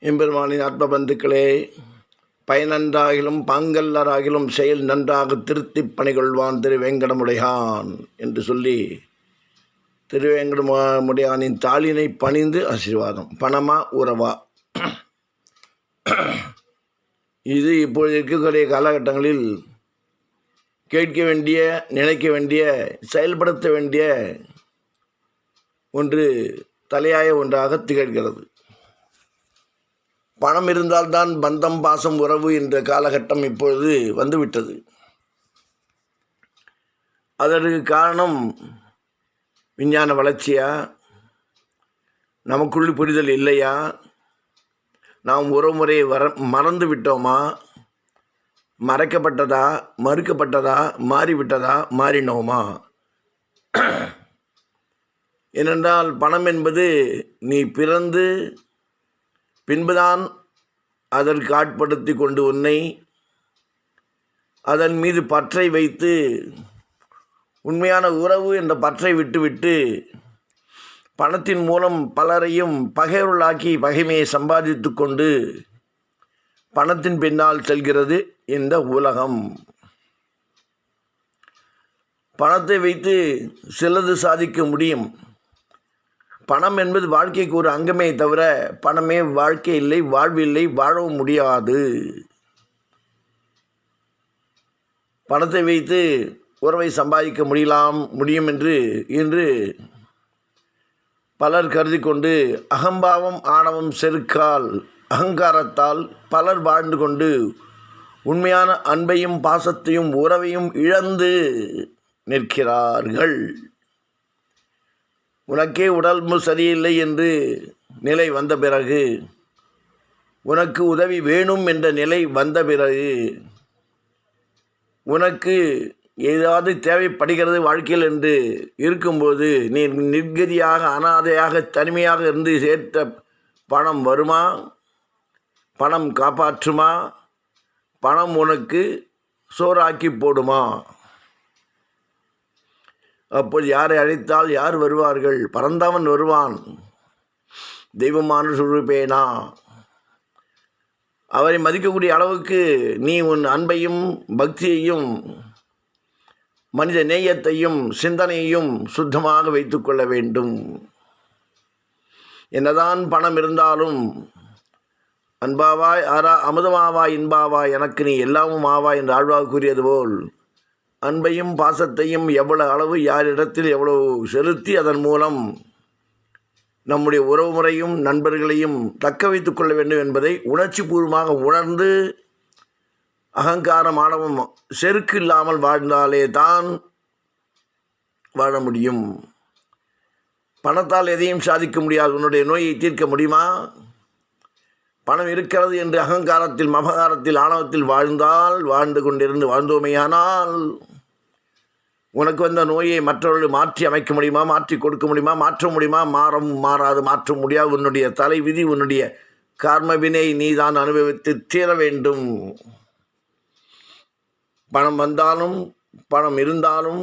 எம்பெருமானின் ஆத்ம பந்துக்களே பயனன்றாகிலும் பாங்கல்லராகிலும் செயல் நன்றாக திருத்தி பணிகொள்வான் திருவேங்கடமுடையான் என்று சொல்லி திருவேங்கடமுடையானின் தாளினை பணிந்து ஆசீர்வாதம். பணமா உறவா? இது இப்பொழுது இருக்கக்கூடிய காலகட்டங்களில் கேட்க வேண்டிய நினைக்க வேண்டிய செயல்படுத்த வேண்டிய ஒன்று தலையாய ஒன்றாக திகழ்கிறது. பணம் இருந்தால்தான் பந்தம் பாசம் உறவு என்ற காலகட்டம் இப்பொழுது வந்துவிட்டது. அதற்கு காரணம் விஞ்ஞான வளர்ச்சியா? நமக்குள் புரிதல் இல்லையா? நாம் உறவுமுறையை வர மறந்து விட்டோமா? மறைக்கப்பட்டதா? மறுக்கப்பட்டதா? மாறிவிட்டதா? மாறினோமா? ஏனென்றால் பணம் என்பது நீ பிறந்து பின்புதான் அதற்கு ஆட்படுத்தி கொண்டு உன்னை அதன் மீது பற்றை வைத்து உண்மையான உறவு என்ற பற்றை விட்டுவிட்டு பணத்தின் மூலம் பலரையும் பகைவர்களாக்கி பகைமையை சம்பாதித்து கொண்டு பணத்தின் பின்னால் செல்கிறது இந்த உலகம். பணத்தை வைத்து சிலது சாதிக்க முடியும். பணம் என்பது வாழ்க்கைக்கு ஒரு அங்கமே தவிர பணமே வாழ்க்கை இல்லை வாழ்வில்லை வாழவும் முடியாது. பணத்தை வைத்து உறவை சம்பாதிக்க முடியலாம் முடியும் என்று இன்று பலர் கருதி கொண்டு அகம்பாவம் ஆணவம் செருக்கால் அகங்காரத்தால் பலர் வாழ்ந்து கொண்டு உண்மையான அன்பையும் பாசத்தையும் உறவையும் இழந்து நிற்கிறார்கள். உனக்கே உடல்மு சரியில்லை என்று நிலை வந்த பிறகு உனக்கு உதவி வேணும் என்ற நிலை வந்த பிறகு உனக்கு ஏதாவது தேவைப்படுகிறது வாழ்க்கையில் என்று இருக்கும்போது நீ நிர்கதியாக அனாதையாக தனிமையாக இருந்து சேர்த்த பணம் வருமா? பணம் காப்பாற்றுமா? பணம் உனக்கு சோறாக்கி போடுமா? அப்போது யாரை அழைத்தால் யார் வருவார்கள்? பரந்தவன் வருவான். தெய்வமான சுருப்பேனா அவரை மதிக்கக்கூடிய அளவுக்கு நீ உன் அன்பையும் பக்தியையும் மனித நேயத்தையும் சிந்தனையையும் சுத்தமாக வைத்துக்கொள்ள வேண்டும். என்னதான் பணம் இருந்தாலும் அன்பாவாய் ஆரா அமுதமாவாய் இன்பாவாய் எனக்கு நீ எல்லாமும் ஆவாய் என்று ஆழ்வாக கூறியது போல் அன்பையும் பாசத்தையும் எவ்வளவு அளவு யாரிடத்தில் எவ்வளவு செலுத்தி அதன் மூலம் நம்முடைய உறவுமுறையும் நண்பர்களையும் தக்க வைத்து கொள்ள வேண்டும் என்பதை உணர்ச்சி பூர்வமாக உணர்ந்து அகங்காரம் ஆணவம் செருக்கு இல்லாமல் வாழ்ந்தாலே தான் வாழ முடியும். பணத்தால் எதையும் சாதிக்க முடியாது. உன்னுடைய நோயை தீர்க்க முடியுமா? பணம் இருக்கிறது என்று அகங்காரத்தில் மமகாரத்தில் ஆணவத்தில் வாழ்ந்தால் வாழ்ந்து கொண்டிருந்து வாழ்ந்தோமையானால் உனக்கு வந்த நோயை மற்றவர்கள் மாற்றி அமைக்க முடியுமா? மாற்றி கொடுக்க முடியுமா? மாற்ற முடியுமா? மாறும் மாறாது மாற்ற முடியாது. உன்னுடைய தலை விதி உன்னுடைய கர்மவினை நீ நீதான் அனுபவித்து தீர வேண்டும். பணம் வந்தாலும் பணம் இருந்தாலும்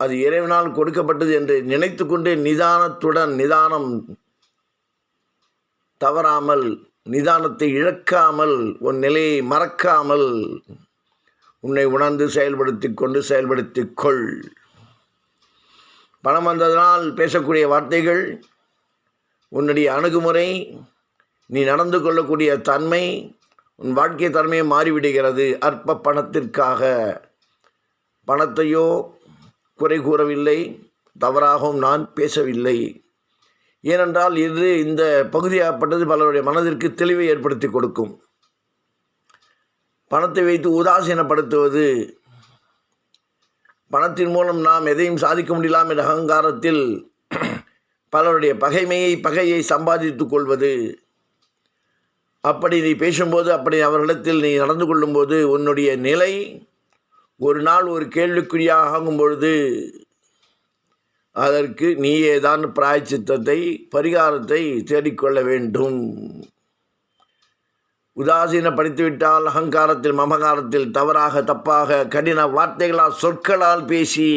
அது இறைவனால் கொடுக்கப்பட்டது என்று நினைத்து கொண்டே நிதானத்துடன் நிதானம் தவறாமல் நிதானத்தை இழக்காமல் உன் நிலையை மறக்காமல் உன்னை உணர்ந்து செயல்படுத்தி கொண்டு செயல்படுத்தி கொள். பணம் வந்ததனால் பேசக்கூடிய வார்த்தைகள் உன்னுடைய அணுகுமுறை நீ நடந்து கொள்ளக்கூடிய தன்மை உன் வாழ்க்கை தன்மையை மாறிவிடுகிறது அற்ப பணத்திற்காக. பணத்தையோ குறை கூறவில்லை தவறாகவும் நான் பேசவில்லை. ஏனென்றால் இது இந்த பகுதியாகப்பட்டது பலருடைய மனதிற்கு தெளிவை ஏற்படுத்தி கொடுக்கும். பணத்தை வைத்து உதாசீனப்படுத்துவது. பணத்தின் மூலம் நாம் எதையும் சாதிக்க முடியலாம் என்ற அகங்காரத்தில் பலருடைய பகைமையை பகையை சம்பாதித்து கொள்வது. அப்படி நீ பேசும்போது அப்படி அவர்களிடத்தில் நீ நடந்து கொள்ளும்போது உன்னுடைய நிலை ஒரு நாள் ஒரு கேள்விக்குறியாக ஆகும் பொழுது அதற்கு நீயே தான் பிராய்ச்சித்தத்தை பரிகாரத்தை தேடிக்கொள்ள வேண்டும். உதாசீனப்படுத்திவிட்டால் அகங்காரத்தில் மமகாரத்தில் தவறாக தப்பாக கடின வார்த்தைகளால் சொற்களால் பேசி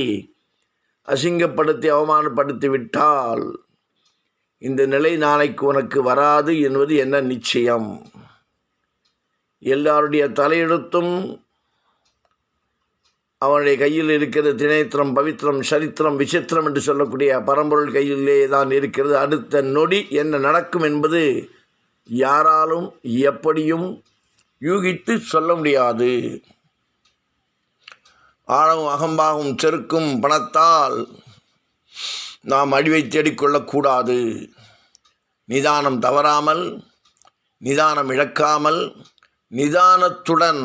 அசிங்கப்படுத்தி அவமானப்படுத்தி விட்டால் இந்த நிலை நாளைக்கு உனக்கு வராது என்பது என்ன நிச்சயம்? எல்லாருடைய தலையெழுத்தும் அவனுடைய கையில் இருக்கிறது. திணைத்திரம் பவித்திரம் சரித்திரம் விசித்திரம் என்று சொல்லக்கூடிய பரம்பொருள் கையிலே தான் இருக்கிறது. அடுத்த நொடி என்ன நடக்கும் என்பது யாராலும் எப்படியும் யூகித்து சொல்ல முடியாது. ஆழம் அகம்பாகும் செருக்கும் பணத்தால் நாம் அழிவை தேடிக்கொள்ளக்கூடாது நிதானம் தவறாமல் நிதானம் இழக்காமல் நிதானத்துடன்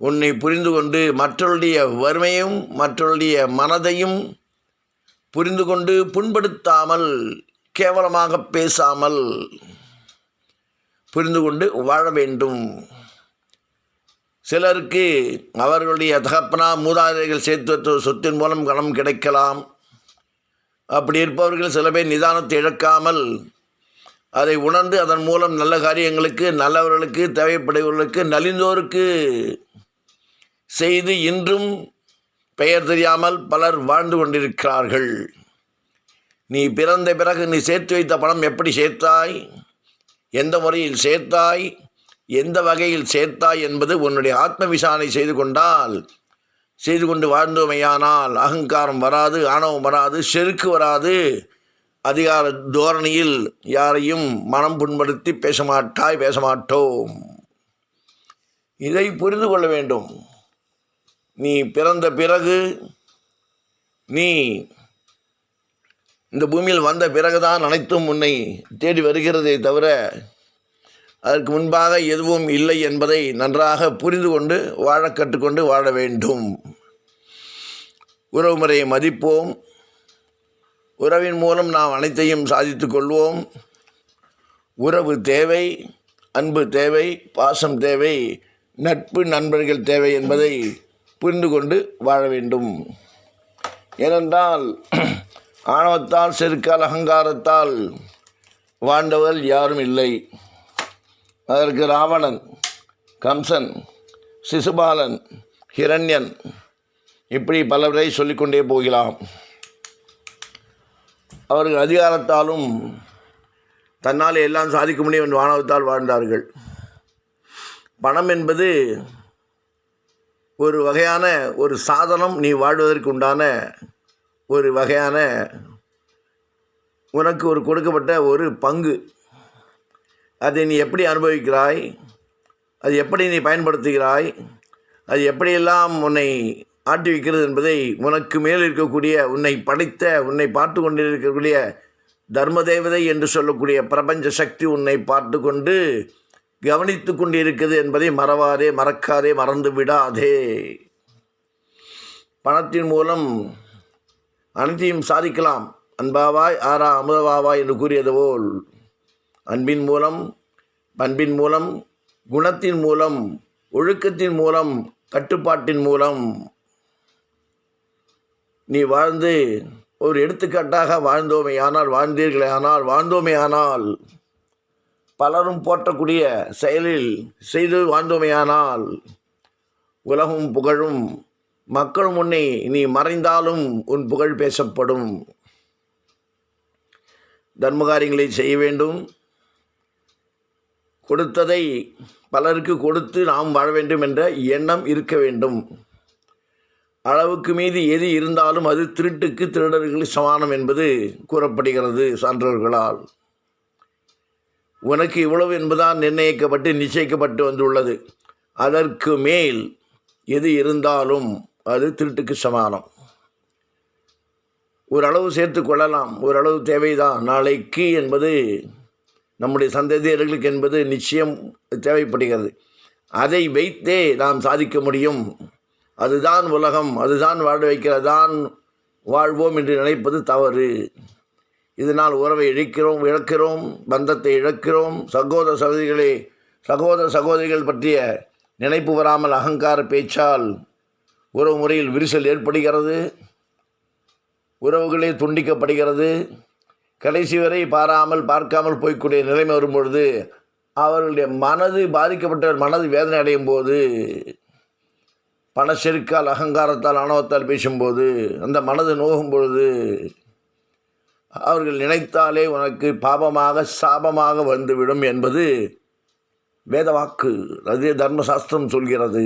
உன்னை புரிந்து கொண்டு மற்றவருடைய வறுமையும் மற்றவருடைய மனதையும் புரிந்து கொண்டு புண்படுத்தாமல் கேவலமாக பேசாமல் புரிந்து கொண்டு வாழ வேண்டும். சிலருக்கு அவர்களுடைய தகப்பனா மூதாதைகள் சேர்த்து வைத்த சொத்தின் மூலம் கணம் கிடைக்கலாம். அப்படி இருப்பவர்கள் சில பேர் நிதானத்தை இழக்காமல் அதை உணர்ந்து அதன் மூலம் நல்ல காரியங்களுக்கு நல்லவர்களுக்கு தேவைப்படுபவர்களுக்கு நலிந்தோருக்கு செய்து இன்றும் பெயர் தெரியாமல் பலர் வாழ்ந்து கொண்டிருக்கிறார்கள். நீ பிறந்த பிறகு நீ சேர்த்து வைத்த பணம் எப்படி சேர்த்தாய்? எந்த முறையில் சேர்த்தாய்? எந்த வகையில் சேர்த்தாய் என்பது உன்னுடைய ஆத்ம விசாரணை செய்து கொண்டால் செய்து கொண்டு வாழ்ந்தோமையானால் அகங்காரம் வராது ஆணவம் வராது செருக்கு வராது. அதிகார தோரணையில் யாரையும் மனம் புண்படுத்தி பேச மாட்டாய் பேச மாட்டோம் இதை புரிந்து கொள்ள வேண்டும். நீ பிறந்த பிறகு நீ இந்த பூமியில் வந்த பிறகுதான் அனைத்தும் உன்னை தேடி வருகிறதே தவிர அதற்கு முன்பாக எதுவும் இல்லை என்பதை நன்றாக புரிந்து கொண்டு வாழ கற்றுக்கொண்டு வாழ வேண்டும். உறவுமுறையை மதிப்போம். உறவின் மூலம் நாம் அனைத்தையும் சாதித்து கொள்வோம். உறவு தேவை அன்பு தேவை பாசம் தேவை நட்பு நண்பர்கள் தேவை என்பதை புரிந்து கொண்டு வாழ வேண்டும். ஏனென்றால் ஆணவத்தால் செருக்கால் அகங்காரத்தால் வாழ்ந்தவர் யாரும் இல்லை. அதற்கு ராவணன் கம்சன் சிசுபாலன் ஹிரண்யன் இப்படி பலவரை சொல்லிக்கொண்டே போகலாம். அவர்கள் அதிகாரத்தாலும் தன்னால் எல்லாம் சாதிக்க முடியும் என்று வானவத்தால் வாழ்ந்தார்கள். பணம் என்பது ஒரு வகையான ஒரு சாதனம் நீ வாழ்வதற்கு உண்டான ஒரு வகையான உனக்கு ஒரு கொடுக்கப்பட்ட ஒரு பங்கு. அதை நீ எப்படி அனுபவிக்கிறாய்? அது எப்படி நீ பயன்படுத்துகிறாய்? அது எப்படியெல்லாம் உன்னை ஆட்டி வைக்கிறது என்பதை உனக்கு மேல் இருக்கக்கூடிய உன்னை படைத்த உன்னை பார்த்து கொண்டிருக்கக்கூடிய தர்மதேவதை என்று சொல்லக்கூடிய பிரபஞ்ச சக்தி உன்னை பார்த்து கொண்டு கவனித்து கொண்டிருக்கிறது என்பதை மறவாதே மறக்காதே மறந்து விடாதே பணத்தின் மூலம் அனைத்தையும் சாதிக்கலாம். அன்பாவாய் ஆரா அமுதவாவாய் என்று கூறியது போல் அன்பின் மூலம் பண்பின் மூலம் குணத்தின் மூலம் ஒழுக்கத்தின் மூலம் கட்டுப்பாட்டின் மூலம் நீ வாழ்ந்து ஒரு எடுத்துக்காட்டாக வாழ்ந்தோமே ஆனால் வாழ்ந்தீர்களே ஆனால் வாழ்ந்தோமே ஆனால் பலரும் போற்றக்கூடிய செயலில் செய்து வாழ்ந்தோமையானால் உலகும் புகழும் மக்கள் முன்னே நீ மறைந்தாலும் உன் புகழ் பேசப்படும். தர்மகாரியங்களை செய்ய வேண்டும். கொடுத்ததை பலருக்கு கொடுத்து நாம் வாழ வேண்டும் என்ற எண்ணம் இருக்க வேண்டும். அளவுக்கு மீது எது இருந்தாலும் அது திருட்டுக்கு திருடர்கள் சமானம் என்பது கூறப்படுகிறது சான்றோர்களால். உனக்கு இவ்வளவு என்பதான் நிர்ணயிக்கப்பட்டு நிச்சயிக்கப்பட்டு வந்துள்ளது. அதற்கு மேல் எது இருந்தாலும் அது திருட்டுக்கு சமானம். ஓரளவு சேர்த்து கொள்ளலாம். ஓரளவு தேவைதான். நாளைக்கு என்பது நம்முடைய சந்ததியர்களுக்கு என்பது நிச்சயம் தேவைப்படுகிறது. அதை வைத்தே நாம் சாதிக்க முடியும். அதுதான் உலகம். அதுதான் வாழ வைக்கிறதான் வாழ்வோம் என்று நினைப்பது தவறு. இதனால் உறவை இழக்கிறோம் இழக்கிறோம் பந்தத்தை இழக்கிறோம். சகோதர சகோதரிகளே சகோதர சகோதரிகள் பற்றிய நினைப்பு வராமல் அகங்கார பேச்சால் உறவு முறையில் விரிசல் ஏற்படுகிறது. உறவுகளே துண்டிக்கப்படுகிறது. கடைசி வரை பாராமல் பார்க்காமல் போய்க்கூடிய நிலைமை வரும்பொழுது அவர்களுடைய மனது பாதிக்கப்பட்ட மனது வேதனை அடையும் போது பணச்செருக்கால் அகங்காரத்தால் ஆணவத்தால் பேசும்போது அந்த மனது நோகும் பொழுது அவர்கள் நினைத்தாலே உனக்கு பாபமாக சாபமாக வந்துவிடும் என்பது வேதவாக்கு அதே தர்மசாஸ்திரம் சொல்கிறது.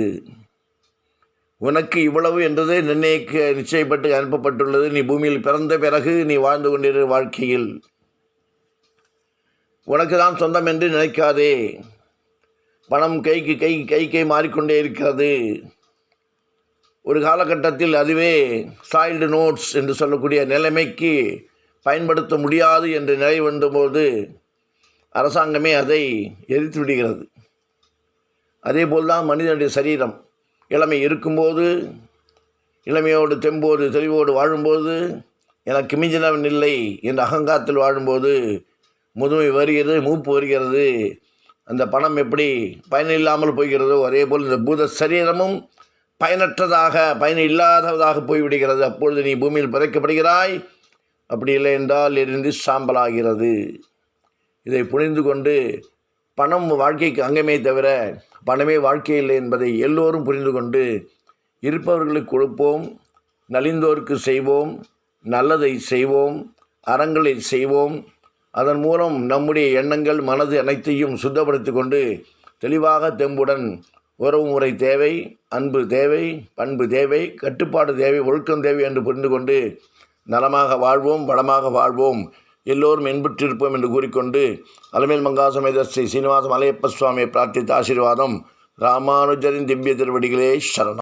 உனக்கு இவ்வளவு என்றது நிர்ணயிக்க நிச்சயப்பட்டு அனுப்பப்பட்டுள்ளது. நீ பூமியில் பிறந்த பிறகு நீ வாழ்ந்து கொண்டிரு வாழ்க்கையில். உனக்கு தான் சொந்தம் என்று நினைக்காதே. பணம் கைக்கு கை கைக்கே மாறிக்கொண்டே இருக்கிறது. ஒரு காலகட்டத்தில் அதுவே சாயில்டு நோட்ஸ் என்று சொல்லக்கூடிய நிலைமைக்கு பயன்படுத்த முடியாது என்று நிலை வந்தபோது அரசாங்கமே அதை எரித்து விடுகிறது. அதேபோல்தான் மனிதனுடைய சரீரம். இளமை இருக்கும்போது இளமையோடு தெம்போடு தெளிவோடு வாழும்போது எனக்கு மிஞ்சினவன் இல்லை என்ற அகங்காரத்தில் வாழும்போது முதுமை வருகிறது மூப்பு வருகிறது. அந்த பணம் எப்படி பயனில்லாமல் போகிறதோ அதே போல் இந்த பூத சரீரமும் பயனற்றதாக பயன் இல்லாததாக போய்விடுகிறது. அப்பொழுது நீ பூமியில் பிறக்கப்படுகிறாய் அப்படி இல்லை என்றால் எரிந்து சாம்பலாகிறது. இதை புரிந்து கொண்டு பணம் வாழ்க்கைக்கு அங்கமே தவிர பணமே வாழ்க்கை இல்லை என்பதை எல்லோரும் புரிந்து கொண்டு இருப்பவர்களுக்கு கொடுப்போம் நலிந்தோருக்கு செய்வோம் நல்லதை செய்வோம் அறங்களை செய்வோம். அதன் மூலம் நம்முடைய எண்ணங்கள் மனது அனைத்தையும் சுத்தப்படுத்தி கொண்டு தெளிவாக தெம்புடன் உறவு முறை தேவை அன்பு தேவை பண்பு தேவை கட்டுப்பாடு தேவை ஒழுக்கம் தேவை என்று புரிந்து கொண்டு நலமாக வாழ்வோம் வளமாக வாழ்வோம். எல்லோரும் இன்புற்றிருப்போம் என்று கூறிக்கொண்டு அலமேல் மங்காசமேத ஸ்ரீ சீனிவாச மலையப்ப சுவாமியை பிரார்த்தித்த ஆசீர்வாதம். ராமானுஜரின் திவ்ய திருவடிகளே சரணம்.